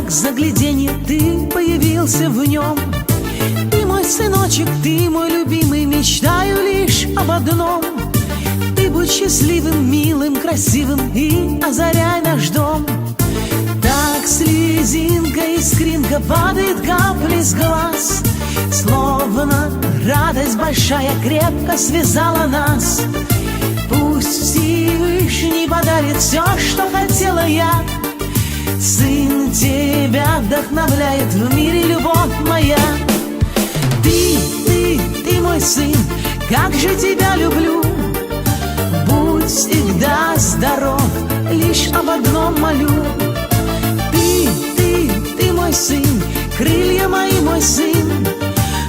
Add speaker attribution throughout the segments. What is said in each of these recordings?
Speaker 1: как загляденье Ты появился в нем. Ты мой сыночек, ты мой любимый Мечтаю лишь об одном. Ты будь счастливым, милым, красивым И озаряй наш дом. Так слезинка, искринка Падает капли с глаз. Словно радость большая Крепко связала нас. Пусть Всевышний подарит все, что хотела я Сын тебя вдохновляет в мире любовь моя. Ты, ты, ты мой сын, как же тебя люблю. Будь всегда здоров, лишь об одном молю. Ты, ты, ты мой сын, крылья мои мой сын.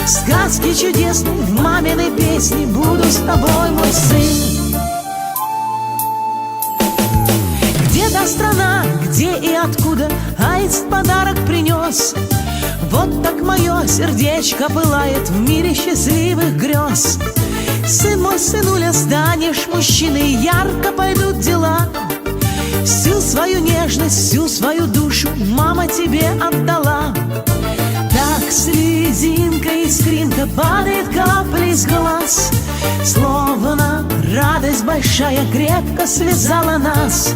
Speaker 1: В сказке чудесной, в маминой песне Буду с тобой мой сын где и откуда Аист подарок принес. Вот так мое сердечко пылает В мире счастливых грез. Сын мой, сынуля, станешь мужчиной Ярко пойдут дела. Всю свою нежность, всю свою душу Мама тебе отдала. Так слезинка, искринка Падает капли с глаз. Словно радость большая Крепко связала нас.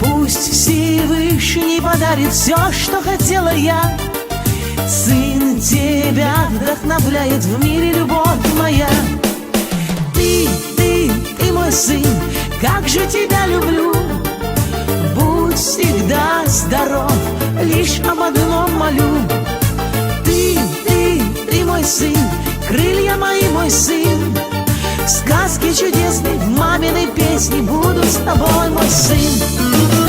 Speaker 1: Пусть Всевышний подарит все, что хотела я. Сын тебя вдохновляет в мире любовь моя. Ты, ты, ты мой сын, как же тебя люблю. Будь всегда здоров, лишь об одном молю. Ты, ты, ты мой сын, крылья мои мой сын. В сказке чудесной, в маминой песне Буду с тобой, мой сын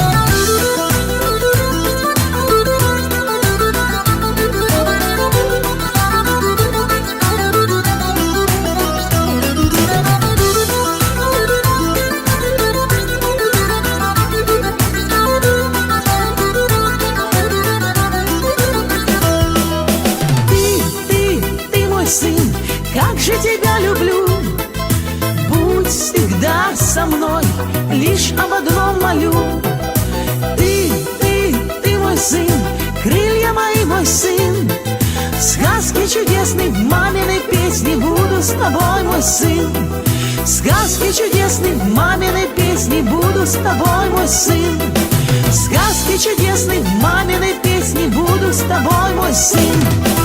Speaker 1: мой сын, как же тебя люблю. Будь всегда со мной, лишь об одном молю. Ты, ты, ты мой сын, крылья мои мой сын. В сказке чудесной, в маминой песне Буду с тобой, мой сын. В сказке чудесной, в маминой песне Буду с тобой, мой сын. В сказке чудесной, в маминой песне Буду с тобой, мой сын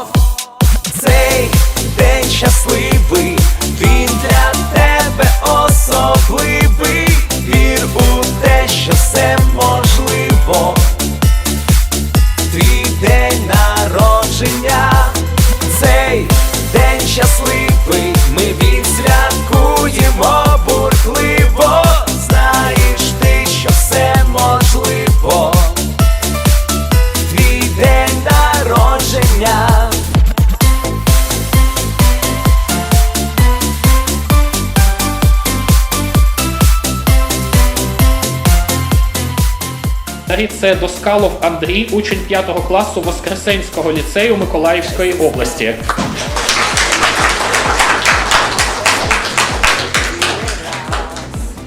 Speaker 2: Цей день
Speaker 3: Далі Це Доскалов Андрій, учень 5 класу Воскресенського ліцею Миколаївської області.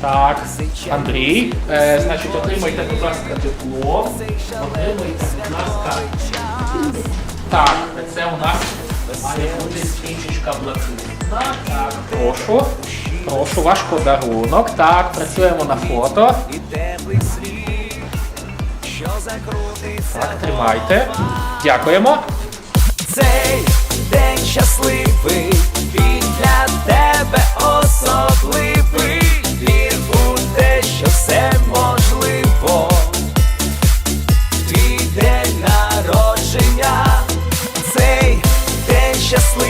Speaker 3: Так, Андрій, е, значить, отримайте, будь ласка, диплом. Отримайте, будь ласка. Так, це у нас має бути стрічечка блакитна. Так, прошу. Прошу, ваш подарунок. Так, працюємо на фото. Так, тримайте. Дякуємо.
Speaker 2: Цей день щасливий. Він для тебе особливий. Вір у те, що все можливо. Твій день народження. Цей день щасливий.